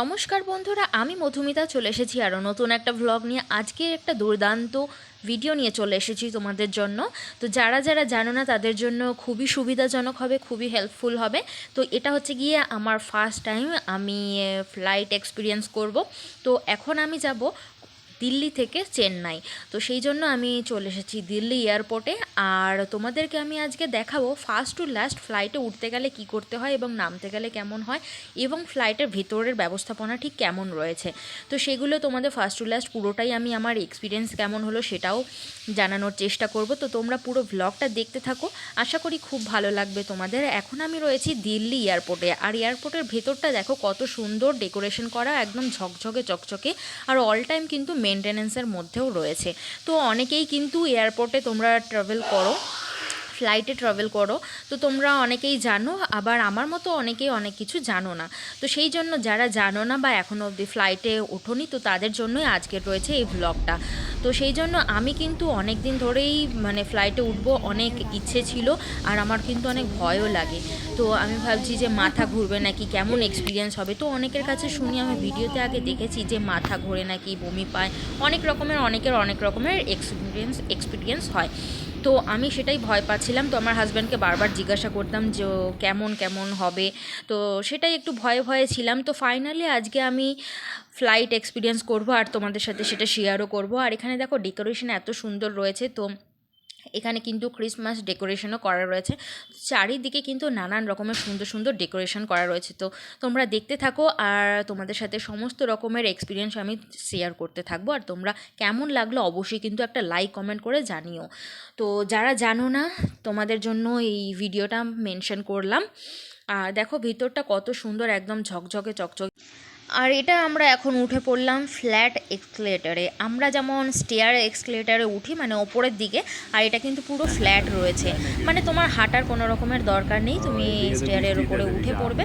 নমস্কার বন্ধুরা, আমি মধুমিতা চলে এসেছি আরও নতুন একটা ভ্লগ নিয়ে। আজকে একটা দুর্দান্ত ভিডিও নিয়ে চলে এসেছি তোমাদের জন্য। তো যারা যারা জানো না, তাদের জন্য খুবই সুবিধাজনক হবে, খুবই হেল্পফুল হবে। তো এটা হচ্ছে গিয়ে আমার ফার্স্ট টাইম আমি ফ্লাইট এক্সপিরিয়েন্স করব। তো এখন আমি যাব দিল্লি থেকে চেন্নাই। তো সেই জন্য আমি চলে এসেছি দিল্লি এয়ারপোর্টে। আর তোমাদেরকে আমি আজকে দেখাবো ফার্স্ট টু লাস্ট ফ্লাইটে উঠতে গেলে কি করতে হয় এবং নামতে গেলে কেমন হয় এবং ফ্লাইটের ভেতরের ব্যবস্থাপনা ঠিক কেমন রয়েছে। তো সেগুলো তোমাদের ফার্স্ট টু লাস্ট পুরোটাই আমি আমার এক্সপিরিয়েন্স কেমন হলো সেটাও জানানোর চেষ্টা করব। তো তোমরা পুরো ভ্লগটা দেখতে থাকো। আশা করি খুব ভালো লাগবে তোমাদের। এখন আমি রয়েছি দিল্লি এয়ারপোর্টে। আর এয়ারপোর্টের ভেতরটা দেখো কত সুন্দর ডেকোরেশন করা, একদম ঝকঝকে, চকচকে। আর অল টাইম কিন্তু মেনটেনেন্সের মধ্যেও রয়েছে। তো অনেকেই কিন্তু এয়ারপোর্টে তোমরা ট্রাভেল করো। ফ্লাইটে ট্রাভেল করো। তো তোমরা অনেকেই জানো, আবার আমার মতো অনেকেই অনেক কিছু জানো না। তো সেই জন্য যারা জানো না বা এখনও অবধি ফ্লাইটে ওঠোনি, তো তাদের জন্যই আজকের রয়েছে এই ভ্লগটা তো সেই জন্য আমি কিন্তু অনেক দিন ধরেই মানে ফ্লাইটে উঠবো, অনেক ইচ্ছে ছিল, আর আমার কিন্তু অনেক ভয়ও লাগে। তো আমি ভাবছি যে মাথা ঘুরবে নাকি, কেমন এক্সপিরিয়েন্স হবে? তো অনেকের কাছে শুনি, আমি ভিডিওতে আগে দেখেছি যে মাথা ঘোরে নাকি বমি পায়। অনেক রকমের, অনেকের অনেক রকমের এক্সপিরিয়েন্স এক্সপিরিয়েন্স হয়। তো আমি সেটাই ভয় পাচ্ছিলাম। তো আমার হাজব্যান্ডকে বারবার জিজ্ঞাসা করতাম যে কেমন কেমন হবে? তো সেটাই একটু ভয়ে ভয়ে ছিলাম। তো ফাইনালি আজকে আমি ফ্লাইট এক্সপিরিয়েন্স করব আর তোমাদের সাথে সেটা শেয়ারও করব। আর এখানে দেখো ডেকোরেশন এত সুন্দর রয়েছে। তো এখানে কিন্তু ক্রিসমাস ডেকোরেশনও করা রয়েছে। চারিদিকে কিন্তু নানান রকমের সুন্দর সুন্দর ডেকোরেশন করা রয়েছে। তো তোমরা দেখতে থাকো আর তোমাদের সাথে সমস্ত রকমের এক্সপিরিয়েন্স আমি শেয়ার করতে থাকব। আর তোমরা কেমন লাগল অবশ্যই কিন্তু একটা লাইক কমেন্ট করে জানিও। তো যারা জানো না, তোমাদের জন্য এই ভিডিওটা মেনশন করলাম। আর দেখো ভিতরটা কত সুন্দর একদম ঝকঝকে, চকচকে। আর এটা আমরা এখন উঠে পড়লাম ফ্ল্যাট এক্সকেলেটারে আমরা যেমন স্টেয়ার এক্সকেলেটারে উঠি মানে ওপরের দিকে, আর এটা কিন্তু পুরো ফ্ল্যাট রয়েছে। মানে তোমার হাঁটার কোনো রকমের দরকার নেই, তুমি স্টেয়ারের উপরে উঠে পড়বে,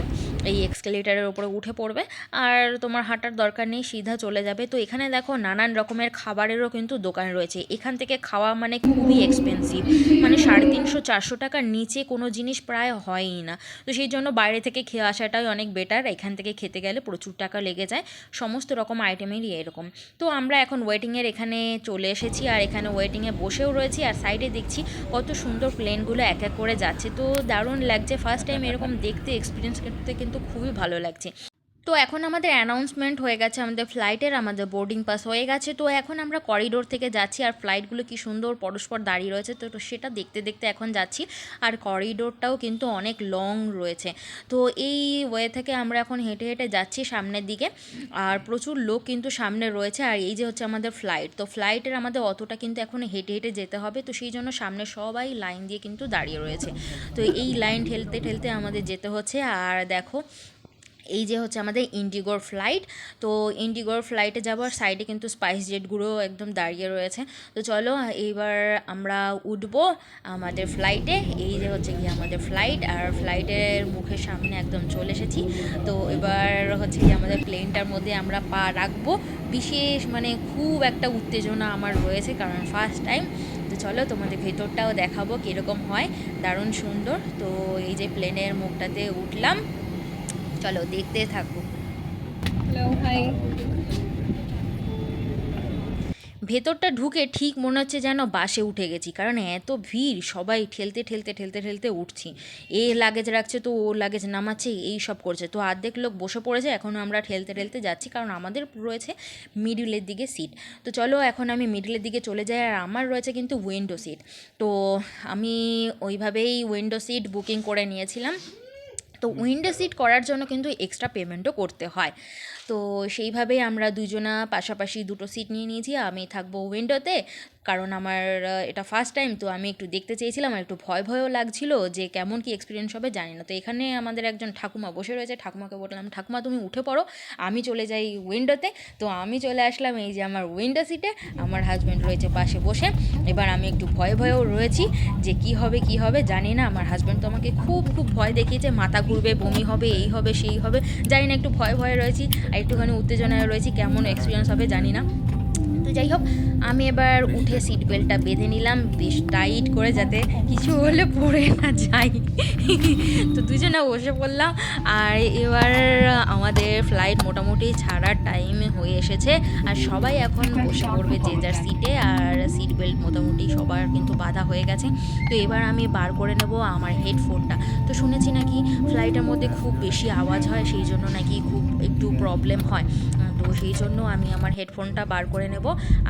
এই এক্সকেলেটারের উপরে উঠে পড়বে। আর তোমার হাঁটার দরকার নেই, সিধা চলে যাবে। তো এখানে দেখো নানান রকমের খাবারেরও কিন্তু দোকান রয়েছে। এখান থেকে খাওয়া মানে খুবই এক্সপেন্সিভ মানে সাড়ে তিনশো, চারশো টাকার নিচে কোনো জিনিস প্রায় হয়ই না। তো সেই জন্য বাইরে থেকে খেয়ে আসাটাই অনেক বেটার এখান থেকে খেতে গেলে প্রচুর টাকা লেগে যায়, সমস্ত রকম আইটেমেরই এরকম। তো আমরা এখন ওয়েটিংয়ের এখানে চলে এসেছি আর এখানে ওয়েটিংয়ে বসেও রয়েছি আর সাইডে দেখছি কত সুন্দর প্লেনগুলো এক এক করে যাচ্ছে। তো দারুণ লাগছে। ফার্স্ট টাইম এরকম দেখতে এক্সপিরিয়েন্স করতে কিন্তু খুবই ভালো লাগছে। তো এখন আমাদের অ্যানাউন্সমেন্ট হয়ে গেছে, আমাদের ফ্লাইটের আমাদের বোর্ডিং পাস হয়ে গেছে। তো এখন আমরা করিডোর থেকে যাচ্ছি আর ফ্লাইটগুলো কি সুন্দর পরস্পর দাঁড়িয়ে রয়েছে। তো সেটা দেখতে দেখতে এখন যাচ্ছি। আর করিডোরটাও কিন্তু অনেক লং রয়েছে। তো এই ওয়ে থেকে আমরা এখন হেঁটে হেঁটে যাচ্ছি সামনের দিকে। আর প্রচুর লোক কিন্তু সামনে রয়েছে। আর এই যে হচ্ছে আমাদের ফ্লাইট তো ফ্লাইটের আমাদের অতটা কিন্তু এখন হেঁটে হেঁটে যেতে হবে। তো সেই জন্য সামনে সবাই লাইন দিয়ে কিন্তু দাঁড়িয়ে রয়েছে। তো এই লাইন ঠেলতে ঠেলতে আমাদের যেতে হচ্ছে। আর দেখো এই যে হচ্ছে আমাদের ইন্ডিগোর ফ্লাইট তো ইন্ডিগোর ফ্লাইটে যাওয়ার সাইডে কিন্তু স্পাইস জেটগুলো একদম দাঁড়িয়ে রয়েছে। তো চলো, এইবার আমরা উঠবো আমাদের ফ্লাইটে এই যে হচ্ছে কি আমাদের ফ্লাইট আর ফ্লাইটের মুখের সামনে একদম চলে এসেছি। তো এবার হচ্ছে কি আমাদের প্লেনটার মধ্যে আমরা পা রাখব। বিশেষ মানে খুব একটা উত্তেজনা আমার রয়েছে কারণ ফার্স্ট টাইম তো চলো, তোমাদের ভেতরটাও দেখাবো কীরকম হয়। দারুণ সুন্দর। তো এই যে প্লেনের মুখটাতে উঠলাম। চলো দেখতে থাকো। হ্যালো হাই ভেতরটা ঢুকে ঠিক মনে হচ্ছে যেন বাসে উঠে গেছি কারণ এত ভিড় সবাই ঠেলতে ঠেলতে ঠেলতে ঠেলতে উঠছি। এ লাগেজ রাখছে তো ও লাগেজ নামাচ্ছে এই সব করছে। তো অর্ধেক লোক বসে পড়েছে এখন আমরা ঠেলতে ঠেলতে যাচ্ছি কারণ আমাদের রয়েছে মিডিলের দিকে সিট তো চলো এখন আমি মিডিলের দিকে চলে যাই আর আমার রয়েছে কিন্তু উইন্ডো সিট তো আমি ওইভাবেই উইন্ডো সিট বুকিং করে নিয়েছিলাম। তো উইন্ডো সিট করার জন্য কিন্তু এক্সট্রা পেমেন্টও করতে হয়। তো সেইভাবেই আমরা দুজনা পাশাপাশি দুটো সিট নিয়ে নিয়েছি। আমি থাকব উইন্ডোতে। কারণ আমার এটা ফার্স্ট টাইম তো আমি একটু দেখতে চেয়েছিলাম আর একটু ভয় ভয়ও লাগছিল যে কেমন কি এক্সপিরিয়েন্স হবে, জানি না। তো এখানে আমাদের একজন ঠাকুমা বসে রয়েছে। ঠাকুমাকে বললাম, ঠাকুমা, তুমি উঠে পড়ো। আমি চলে যাই উইন্ডোতে তো। আমি চলে আসলাম এই যে আমার উইন্ডো সিটে আমার হাজব্যান্ড রয়েছে পাশে বসে। এবার আমি একটু ভয়ে ভয়েও রয়েছি যে কি হবে কি হবে, জানি না। আমার হাজব্যান্ড তো আমাকে খুব খুব ভয় দেখিয়েছে। মাথা ঘুরবে, বমি হবে, এই হবে, সেই হবে। জানি না, একটু ভয়ে ভয়ে রয়েছি। আর একটুখানি উত্তেজনায় রয়েছি। কেমন এক্সপিরিয়েন্স হবে, জানি না। তো যাই হোক, আমি এবার উঠে সিট বেল্টটা বেঁধে নিলাম, বেশ টাইট করে যাতে কিছু হলে পড়ে না যাই তো দুজনে বসে পড়লাম, আর এবার আমাদের ফ্লাইট মোটামুটি ছাড়ার টাইম হয়ে এসেছে, আর সবাই এখন বসে পড়বে যে যার সিটে আর সিট বেল্ট মোটামুটি সবার কিন্তু বাধা হয়ে গেছে। তো এবার আমি বার করে নেব আমার হেডফোনটা তো শুনেছি নাকি ফ্লাইটের মধ্যে খুব বেশি আওয়াজ হয়, সেই জন্য নাকি খুব একটু প্রবলেম হয়। তো সেই জন্য আমি আমার হেডফোনটা বার করে নেব।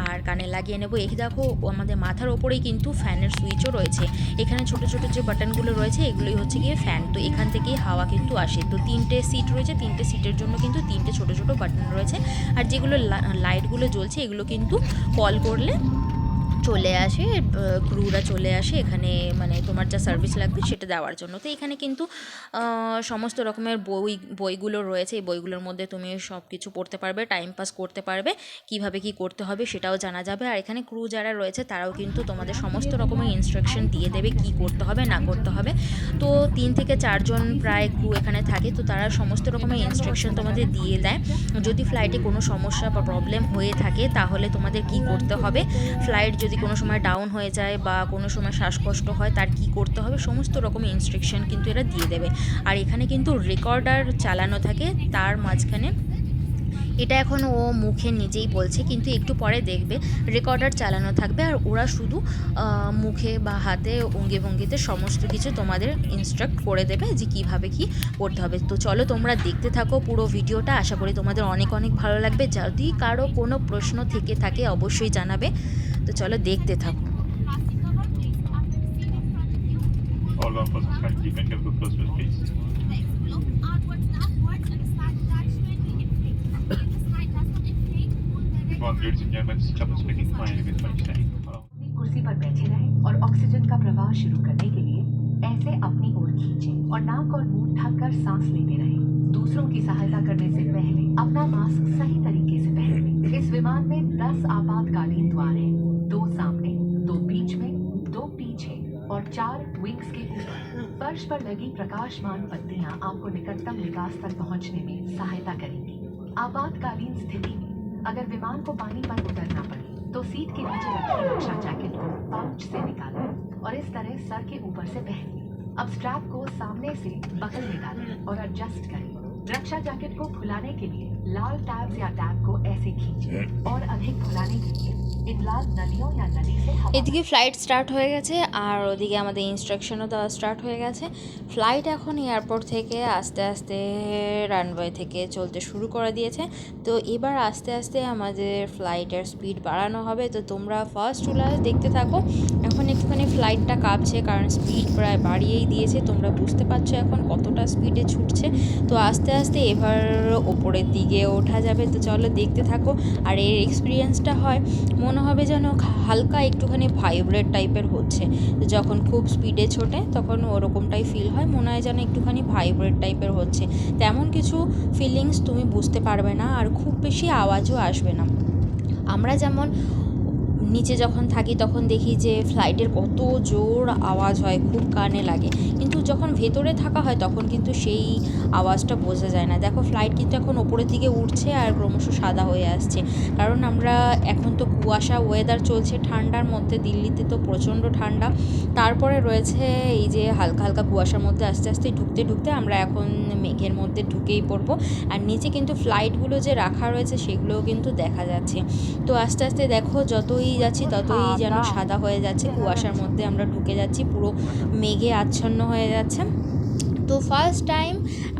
আর কানে লাগিয়ে নেব। এই দেখো আমাদের মাথার ওপরেই কিন্তু ফ্যানের সুইচও রয়েছে। এখানে ছোট ছোট যে বাটনগুলো রয়েছে, এগুলোই হচ্ছে গিয়ে ফ্যান। তো এখান থেকেই হাওয়া কিন্তু আসে। তো তিনটে সিট রয়েছে, তিনটে সিটের জন্য কিন্তু তিনটে ছোট ছোট বাটন রয়েছে। আর যেগুলো লাইটগুলো জ্বলছে, এগুলো কিন্তু কল করলে চলে আসে ক্রুরা চলে আসে, এখানে মানে তোমার যা সার্ভিস লাগবে সেটা দেওয়ার জন্য। তো এখানে কিন্তু সমস্ত রকমের বই, বইগুলো রয়েছে। এই বইগুলোর মধ্যে তুমি সব কিছু পড়তে পারবে টাইম পাস করতে পারবে, কীভাবে কি করতে হবে সেটাও জানা যাবে। আর এখানে ক্রু যারা রয়েছে, তারাও কিন্তু তোমাদের সমস্ত রকমের ইনস্ট্রাকশন দিয়ে দেবে, কি করতে হবে, না করতে হবে। তো তিন থেকে চারজন প্রায় ক্রু এখানে থাকে, তো তারা সমস্ত রকমের ইনস্ট্রাকশন তোমাদের দিয়ে দেয়। যদি ফ্লাইটে কোনো সমস্যা বা প্রবলেম হয়ে থাকে, তাহলে তোমাদের কি করতে হবে? ফ্লাইট যদি কোনো সময় ডাউন হয়ে যায় বা কোনো সময় শ্বাসকষ্ট হয়, তার কি করতে হবে? সমস্ত রকমের ইনস্ট্রাকশন কিন্তু এরা দিয়ে দেবে। আর এখানে কিন্তু রেকর্ডার চালানো থাকে, তার মাঝখানে এটা এখন ও মুখে নিজেই বলছে, কিন্তু একটু পরে দেখবে। রেকর্ডার চালানো থাকবে আর ওরা শুধু মুখে বা হাতে অঙ্গে ভঙ্গিতে সমস্ত কিছু তোমাদের ইনস্ট্রাক্ট করে দেবে যে কীভাবে কি করতে হবে। তো চলো তোমরা দেখতে থাকো পুরো ভিডিওটা। আশা করি তোমাদের অনেক অনেক ভালো লাগবে। যদি কারও কোনো প্রশ্ন থেকে থাকে অবশ্যই জানাবে। তো চলো দেখতে থাকো। कुर्सी पर बैठे रहें और ऑक्सीजन का प्रवाह शुरू करने के लिए ऐसे अपनी ओर खींचें और नाक और मुँह ढककर सांस लेते रहें। दूसरों की सहायता करने से पहले अपना मास्क सही तरीके से पहन लें। इस विमान में 10 आपातकालीन द्वार हैं। दो सामने, दो बीच में, दो पीछे और चार विंग्स के ऊपर। फर्श पर लगी प्रकाशमान बत्तियाँ आपको निकटतम विकास तक पहुँचने में सहायता करेंगी। आपातकालीन स्थिति में अगर विमान को पानी पर उतरना पड़े तो सीट के नीचे रखे रक्षा जैकेट को पाउच से निकालें और इस तरह सर के ऊपर से पहन अब स्ट्रैप को सामने से बगल में डालें और एडजस्ट करें। रक्षा जैकेट को खुलाने के लिए लाल टैब या टैब को ऐसे खींचें और अधिक खुलाने के लिए এদিকে ফ্লাইট স্টার্ট হয়ে গেছে, আর ওদিকে আমাদের ইনস্ট্রাকশনও দেওয়া স্টার্ট হয়ে গেছে। ফ্লাইট এখন এয়ারপোর্ট থেকে আস্তে আস্তে রানওয়ে থেকে চলতে শুরু করে দিয়েছে। তো এবার আস্তে আস্তে আমাদের ফ্লাইটের স্পিড বাড়ানো হবে। তো তোমরা ফার্স্ট উলাস দেখতে থাকো। এখন একটুখানি ফ্লাইটটা কাঁপছে, কারণ স্পিড প্রায় বাড়িয়েই দিয়েছে। তোমরা বুঝতে পারছ এখন কতটা স্পিডে ছুটছে। তো আস্তে আস্তে এবার ওপরের দিকে ওঠা যাবে। তো চলো দেখতে থাকো। আর এর এক্সপিরিয়েন্সটা হয়। মনে হবে যেন হালকা একটুখানি ভাইব্রেট টাইপের হচ্ছে। যখন খুব স্পিডে ছোটে, তখন ওরকমটাই ফিল হয়, মনে হয় যেন একটুখানি ভাইব্রেট টাইপের হচ্ছে। তেমন কিছু ফিলিংস তুমি বুঝতে পারবে না, আর খুব বেশি আওয়াজও আসবে না। আমরা যেমন নিচে যখন থাকি তখন দেখি যে ফ্লাইটের কত জোর আওয়াজ হয়, খুব কানে লাগে। কিন্তু যখন ভেতরে থাকা হয় তখন কিন্তু সেই আওয়াজটা বোঝা যায় না। দেখো ফ্লাইট কিন্তু এখন ওপরের দিকে উঠছে আর ক্রমশ সাদা হয়ে আসছে। কারণ আমরা এখন তো কুয়াশা ওয়েদার চলছে ঠান্ডার মধ্যে, দিল্লিতে তো প্রচণ্ড ঠান্ডা। তারপরে রয়েছে এই যে হালকা হালকা কুয়াশার মধ্যে আস্তে আস্তে ঢুকতে ঢুকতে আমরা এখন মেঘের মধ্যে ঢুকেই পড়ব। আর নিচে কিন্তু ফ্লাইটগুলো যে রাখা রয়েছে সেগুলোও কিন্তু দেখা যাচ্ছে। তো আস্তে আস্তে দেখো যতই যাচ্ছি ততই যেন সাদা হয়ে যাচ্ছে। কুয়াশার মধ্যে আমরা ঢুকে যাচ্ছি পুরো মেঘে আচ্ছন্ন হয়ে যাচ্ছে। তো ফার্স্ট টাইম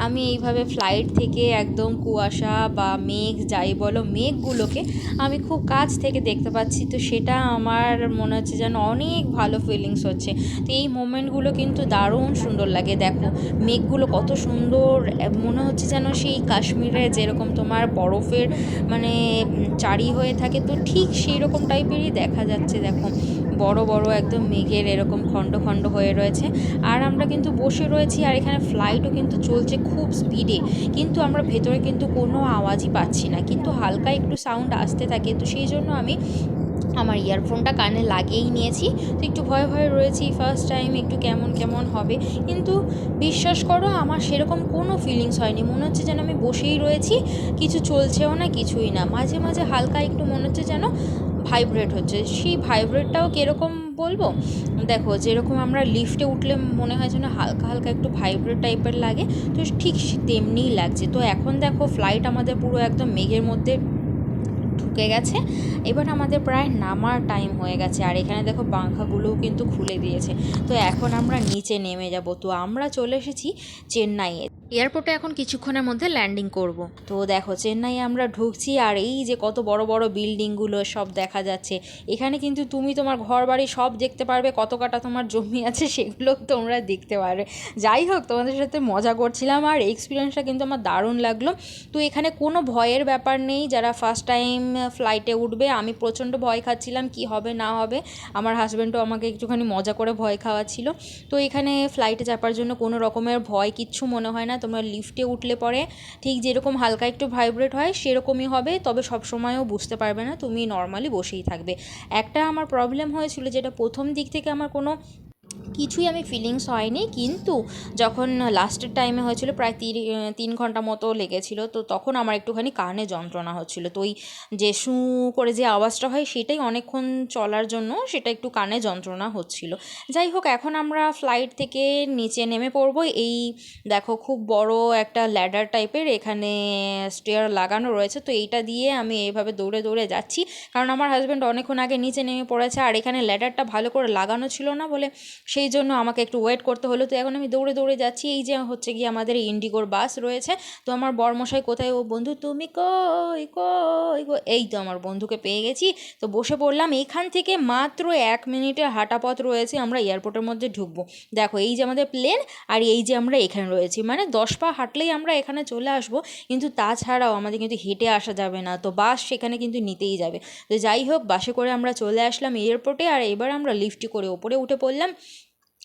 আমি এইভাবে ফ্লাইট থেকে একদম কুয়াশা বা মেঘ যাই বলো মেঘগুলোকে আমি খুব কাছ থেকে দেখতে পাচ্ছি। তো সেটা আমার মনে হচ্ছে যেন অনেক ভালো ফিলিংস হচ্ছে। তো এই মোমেন্টগুলো কিন্তু দারুণ সুন্দর লাগে। দেখো, মেঘগুলো কত সুন্দর মনে হচ্ছে যেন সেই কাশ্মীরে যেরকম তোমার বরফের মানে চারি হয়ে থাকে। তো ঠিক সেই রকম টাইপেরই দেখা যাচ্ছে। দেখো, বড় বড় একদম মেঘের এরকম খণ্ড খণ্ড হয়ে রয়েছে। আর আমরা কিন্তু বসে রয়েছি আর এখানে ফ্লাইটও কিন্তু চলছে খুব স্পিডে কিন্তু আমরা ভেতরে কিন্তু কোনো আওয়াজই পাচ্ছি না। কিন্তু হালকা একটু সাউন্ড আসতে থাকে। তো সেই জন্য আমি আমার ইয়ারফোনটা কানে লাগিয়েই নিয়েছি। তো একটু ভয়ে ভয়ে রয়েছি ফার্স্ট টাইম একটু কেমন কেমন হবে। কিন্তু বিশ্বাস করো, আমার সেরকম কোনো ফিলিংস হয়নি। মনে হচ্ছে যেন আমি বসেই রয়েছি। কিছু চলছেও না, কিছুই না। মাঝে মাঝে হালকা একটু মনে হচ্ছে যেন ভাইব্রেট হচ্ছে। সেই ভাইব্রেটটাও কীরকম বলব? দেখো, যেরকম আমরা লিফটে উঠলে মনে হয় যেন হালকা হালকা একটু ভাইব্রেট টাইপের লাগে, তো ঠিক তেমনিই লাগছে। তো এখন দেখো ফ্লাইট আমাদের পুরো একদম মেঘের মধ্যে ঢুকে গেছে। এবার আমাদের প্রায় নামার টাইম হয়ে গেছে। আর এখানে দেখো পাংখাগুলোও কিন্তু খুলে দিয়েছে। তো এখন আমরা নিচে নেমে যাব। তো আমরা চলে এসেছি চেন্নাইয়ে। এয়ারপোর্টে এখন কিছুক্ষণের মধ্যে ল্যান্ডিং করব। তো দেখো, চেন্নাই আমরা ঢুকছি আর এই যে কত বড় বড় বিল্ডিংগুলো সব দেখা যাচ্ছে। এখানে কিন্তু তুমি তোমার ঘর বাড়ি সব দেখতে পারবে, কত কাটা তোমার জমি আছে সেগুলো তোমরা দেখতে পারবে। যাই হোক, তোমাদের সাথে মজা করছিলাম আর এক্সপিরিয়েন্সটা কিন্তু আমার দারুণ লাগল। তো এখানে কোনো ভয়ের ব্যাপার নেই, যারা ফার্স্ট টাইম ফ্লাইটে উঠবে, আমি প্রচণ্ড ভয় খাচ্ছিলাম কি হবে, না হবে। আমার হাজব্যান্ডও আমাকে একটুখানি মজা করে ভয় খাওয়াচ্ছিল। তো এখানে ফ্লাইটে চাপার জন্য কোনো রকমের ভয় কিচ্ছু মনে হয় না। তোমরা লিফটে উঠলে পরে ঠিক যেরকম হালকা একটু ভাইব্রেট হয়, সেরকমই হবে। তবে সব সময়ও বুঝতে পারবে না, তুমি নর্মালি বসেই থাকবে। একটা আমার প্রবলেম হয়েছিল যেটা প্রথম দিক থেকে আমার কোনো কিছুই আমি ফিলিংস হয়নি, কিন্তু যখন লাস্টের টাইমে হয়েছিল প্রায় তিন তিন ঘণ্টা মতো লেগেছিল, তো তখন আমার একটুখানি কানে যন্ত্রণা হচ্ছিল। তো ওই যে শু করে যে আওয়াজটা হয়, সেটাই অনেকক্ষণ চলার জন্য সেটা একটু কানে যন্ত্রণা হচ্ছিল। যাই হোক, এখন আমরা ফ্লাইট থেকে নিচে নেমে পড়ব। এই দেখো খুব বড় একটা ল্যাডার টাইপের এখানে স্টেয়ার লাগানো রয়েছে, তো এইটা দিয়ে আমি এইভাবে দৌড়ে দৌড়ে যাচ্ছি। কারণ আমার হাজব্যান্ড অনেকক্ষণ আগে নিচে নেমে পড়েছে, আর এখানে ল্যাডারটা ভালো করে লাগানো ছিল না বলে সেই জন্য আমাকে একটু ওয়েট করতে হলো। তো এখন আমি দৌড়ে দৌড়ে যাচ্ছি। এই যে হচ্ছে গিয়ে আমাদের ইন্ডিগোর বাস রয়েছে। তো আমার বরমশাই কোথায়? ও, বন্ধু, তুমি কই কই এই তো আমার বন্ধুকে পেয়ে গেছি। তো বসে পড়লাম। এখান থেকে মাত্র এক মিনিটে হাঁটা পথ রয়েছে। আমরা এয়ারপোর্টের মধ্যে ঢুকবো। দেখো, এই যে আমাদের প্লেন আর এই যে আমরা এখানে রয়েছি। মানে দশ পা হাঁটলেই আমরা এখানে চলে আসব। কিন্তু তাছাড়াও আমাদের কিন্তু হেঁটে আসা যাবে না। তো বাস সেখানে কিন্তু নিতেই যাবে। তো যাই হোক বাসে করে আমরা চলে আসলাম এয়ারপোর্টে আর এবার আমরা লিফটে করে ওপরে উঠে পড়লাম।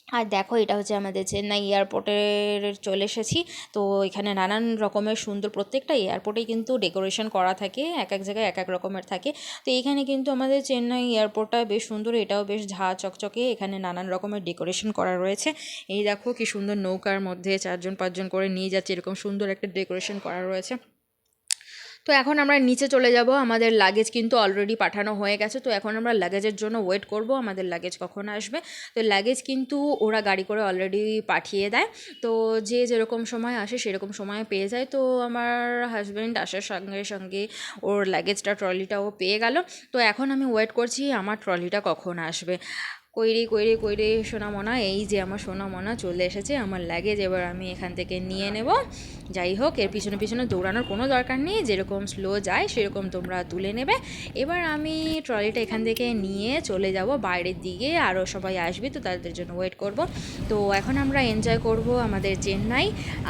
আর দেখো, এটা হচ্ছে আমাদের চেন্নাই এয়ারপোর্টের চলে এসেছি। তো এখানে নানান রকমের সুন্দর প্রত্যেকটা এয়ারপোর্টেই কিন্তু ডেকোরেশন করা থাকে, এক এক জায়গায় এক এক রকমের থাকে। তো এখানে কিন্তু আমাদের চেন্নাই এয়ারপোর্টটা বেশ সুন্দর, এটাও বেশ ঝা চকচকে, এখানে নানান রকমের ডেকোরেশন করা রয়েছে। এই দেখো কি সুন্দর নৌকার মধ্যে চারজন পাঁচজন করে নিয়ে যাচ্ছে, এরকম সুন্দর একটা ডেকোরেশন করা রয়েছে। তো এখন আমরা নিচে চলে যাব। আমাদের লাগেজ কিন্তু অলরেডি পাঠানো হয়ে গেছে। তো এখন আমরা লাগেজের জন্য ওয়েট করব। আমাদের লাগেজ কখন আসবে? তো লাগেজ কিন্তু ওরা গাড়ি করে অলরেডি পাঠিয়ে দেয়। তো যে যেরকম সময় আসে সেরকম সময় পেয়ে যায়। তো আমার হাজব্যান্ড আসার সঙ্গে সঙ্গে ওর লাগেজটা ট্রলিটাও পেয়ে গেল। তো এখন আমি ওয়েট করছি আমার ট্রলিটা কখন আসবে। কইরে কইরে কইরে সোনামনা এই যে আমার সোনা সোনামনা চলে এসেছে, আমার লাগেজ এবার আমি এখান থেকে নিয়ে নেব। যাই হোক, এর পিছনে পিছনে দৌড়ানোর কোনো দরকার নেই, যেরকম স্লো যায়, সেরকম তোমরা তুলে নেবে। এবার আমি ট্রলিটা এখান থেকে নিয়ে চলে যাব, বাইরের দিকে আরও সবাই আসবে, তো তাদের জন্য ওয়েট করব। তো এখন আমরা এনজয় করব আমাদের চেন্নাই,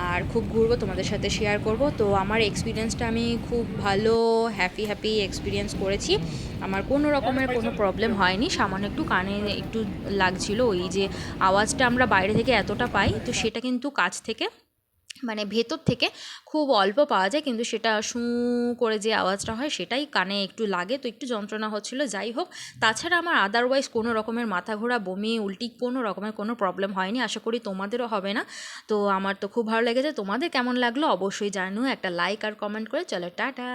আর খুব ঘুরবো, তোমাদের সাথে শেয়ার করব। তো আমার এক্সপিরিয়েন্সটা আমি খুব ভালো হ্যাপি হ্যাপি এক্সপিরিয়েন্স করেছি। আমার কোনো রকমের কোনো প্রবলেম হয়নি। সামান্য একটু কানে একটু লাগছিল ওই যে আওয়াজটা আমরা বাইরে থেকে এতটা পাই, তো সেটা কিন্তু কাছ থেকে মানে ভেতর থেকে খুব অল্প পাওয়া যায়, কিন্তু সেটা শু করে যে আওয়াজটা হয় সেটাই কানে একটু লাগে, তো একটু যন্ত্রণা হচ্ছিল। যাই হোক, তাছাড়া আমার আদারওয়াইজ কোনো রকমের মাথা ঘোরা বমি, উল্টি কোনো রকমের কোনো প্রবলেম হয়নি। আশা করি তোমাদেরও হবে না। তো আমার তো খুব ভালো লেগেছে। তোমাদের কেমন লাগল? অবশ্যই জানো একটা লাইক আর কমেন্ট করে চলো, টাটা।